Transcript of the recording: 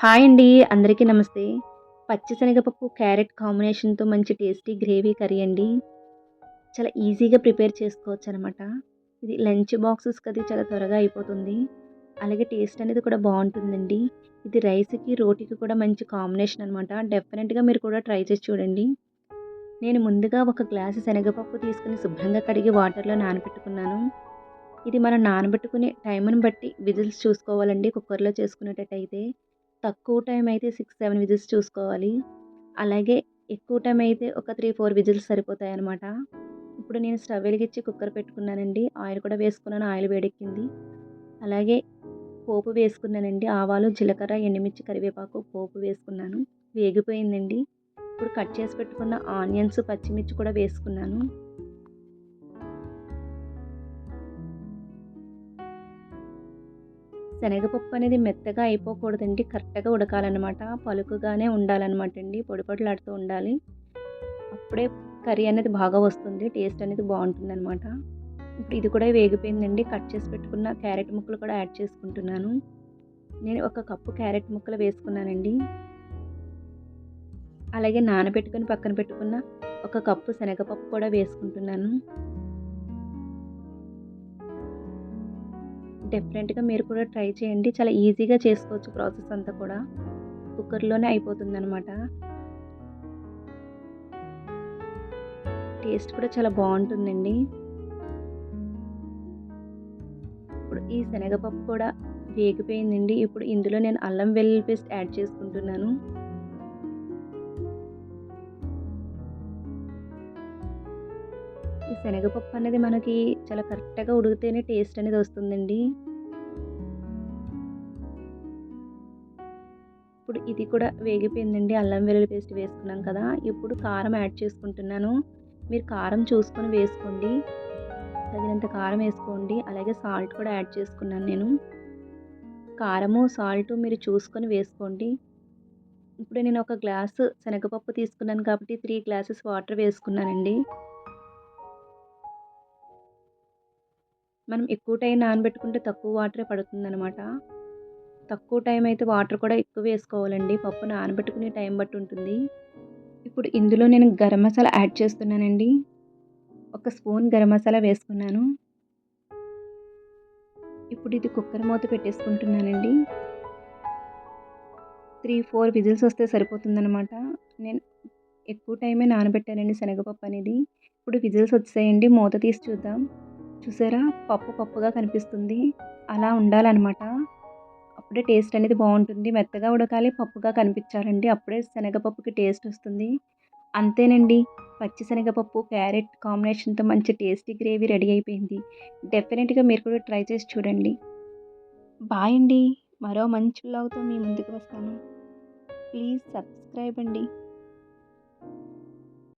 Hi అండి అందరికీ నమస్తే. పచ్చిశనగపప్పు క్యారెట్ కాంబినేషన్తో మంచి టేస్టీ గ్రేవీ కర్రీ అండి. చాలా ఈజీగా ప్రిపేర్ చేసుకోవచ్చు అనమాట ఇది లంచ్ బాక్సెస్కి అది చాలా త్వరగా అయిపోతుంది. అలాగే టేస్ట్ అనేది కూడా బాగుంటుందండి. ఇది రైస్కి రోటీకి కూడా మంచి కాంబినేషన్ అనమాట. డెఫినెట్గా మీరు కూడా ట్రై చేసి చూడండి. నేను ముందుగా ఒక గ్లాసు శనగపప్పు తీసుకుని శుభ్రంగా కడిగి వాటర్లో నానబెట్టుకున్నాను. ఇది మనం నానబెట్టుకునే టైంను బట్టి విజిల్స్ చూసుకోవాలండి కుక్కర్లో చేసుకునేటట్టయితే. తక్కువ టైం అయితే సిక్స్ సెవెన్ విజిల్స్ చూసుకోవాలి. అలాగే ఎక్కువ టైం అయితే ఒక త్రీ ఫోర్ విజిల్స్ సరిపోతాయి అనమాట ఇప్పుడు నేను స్టవ్ వెలిగించి కుక్కర్ పెట్టుకున్నానండి. ఆయిల్ కూడా వేసుకున్నాను. ఆయిల్ వేడెక్కింది. అలాగే పోపు వేసుకున్నానండి. ఆవాలు జీలకర్ర ఎండుమిర్చి కరివేపాకు పోపు వేసుకున్నాను. వేగిపోయిందండి. ఇప్పుడు కట్ చేసి పెట్టుకున్న ఆనియన్స్ పచ్చిమిర్చి కూడా వేసుకున్నాను. శనగపప్పు అనేది మెత్తగా అయిపోకూడదండి కరెక్ట్గా ఉడకాలన్నమాట. పలుకుగానే ఉండాలన్నమాట అండి పొడి పొడిలాడుతూ ఉండాలి. అప్పుడే కర్రీ అనేది బాగా వస్తుంది టేస్ట్ అనేది బాగుంటుంది అనమాట ఇప్పుడు ఇది కూడా వేగిపోయిందండి కట్ చేసి పెట్టుకున్న క్యారెట్ ముక్కలు కూడా యాడ్ చేసుకుంటున్నాను. నేను ఒక కప్పు క్యారెట్ ముక్కలు వేసుకున్నానండి. అలాగే నానబెట్టుకుని పక్కన పెట్టుకున్న ఒక కప్పు శనగపప్పు కూడా వేసుకుంటున్నాను. డెఫినెట్గా మీరు కూడా ట్రై చేయండి. చాలా ఈజీగా చేసుకోవచ్చు ప్రాసెస్ అంతా కూడా. కుక్కర్లోనే అయిపోతుంది అనమాట టేస్ట్ కూడా చాలా బాగుంటుందండి. ఇప్పుడు ఈ శనగపప్పు కూడా వేగిపోయిందండి. ఇప్పుడు ఇందులో నేను అల్లం వెల్లుల్లి పేస్ట్ యాడ్ చేసుకుంటున్నాను. శనగపప్పు అనేది మనకి చాలా కరెక్ట్గా ఉడికితేనే టేస్ట్ అనేది వస్తుందండి. ఇప్పుడు ఇది కూడా వేగిపోయిందండి. అల్లం వెల్లుల్లి పేస్ట్ వేసుకున్నాం కదా ఇప్పుడు కారం యాడ్ చేసుకుంటున్నాను. మీరు కారం చూసుకొని వేసుకోండి. తగినంత కారం వేసుకోండి. అలాగే సాల్ట్ కూడా యాడ్ చేసుకున్నాను నేను. కారము సాల్ట్ మీరు చూసుకొని వేసుకోండి. ఇప్పుడు నేను ఒక గ్లాసు శనగపప్పు తీసుకున్నాను కాబట్టి త్రీ గ్లాసెస్ వాటర్ వేసుకున్నానండి. మనం ఎక్కువ టైం నానబెట్టుకుంటే తక్కువ వాటరే పడుతుందనమాట తక్కువ టైం అయితే వాటర్ కూడా ఎక్కువ వేసుకోవాలండి. పప్పు నానబెట్టుకునే టైం బట్టి ఉంటుంది. ఇప్పుడు ఇందులో నేను గరం మసాలా యాడ్ చేస్తున్నానండి. ఒక స్పూన్ గరం మసాలా వేసుకున్నాను. ఇప్పుడు ఇది కుక్కర్ మూత పెట్టేసుకుంటున్నానండి. త్రీ ఫోర్ విజిల్స్ వస్తే సరిపోతుందనమాట నేను ఎక్కువ టైమే నానబెట్టానండి శనగపప్పు అనేది. ఇప్పుడు విజిల్స్ వచ్చాయండి. మూత తీసి చూద్దాం. చూసారా? పప్పు పప్పుగా కనిపిస్తుంది. అలా ఉండాలన్నమాట. అప్పుడే టేస్ట్ అనేది బాగుంటుంది. మెత్తగా ఉడకాలి పప్పుగా కనిపించాలండి. అప్పుడే శనగపప్పుకి టేస్ట్ వస్తుంది. అంతేనండి. పచ్చిశనగపప్పు క్యారెట్ కాంబినేషన్తో మంచి టేస్టీ గ్రేవీ రెడీ అయిపోయింది. డెఫినెట్గా మీరు కూడా ట్రై చేసి చూడండి. బాయ్ అండి. మరో మంచి బ్లాగ్తో మీ ముందుకు వస్తాను. ప్లీజ్ సబ్స్క్రైబ్ అండి.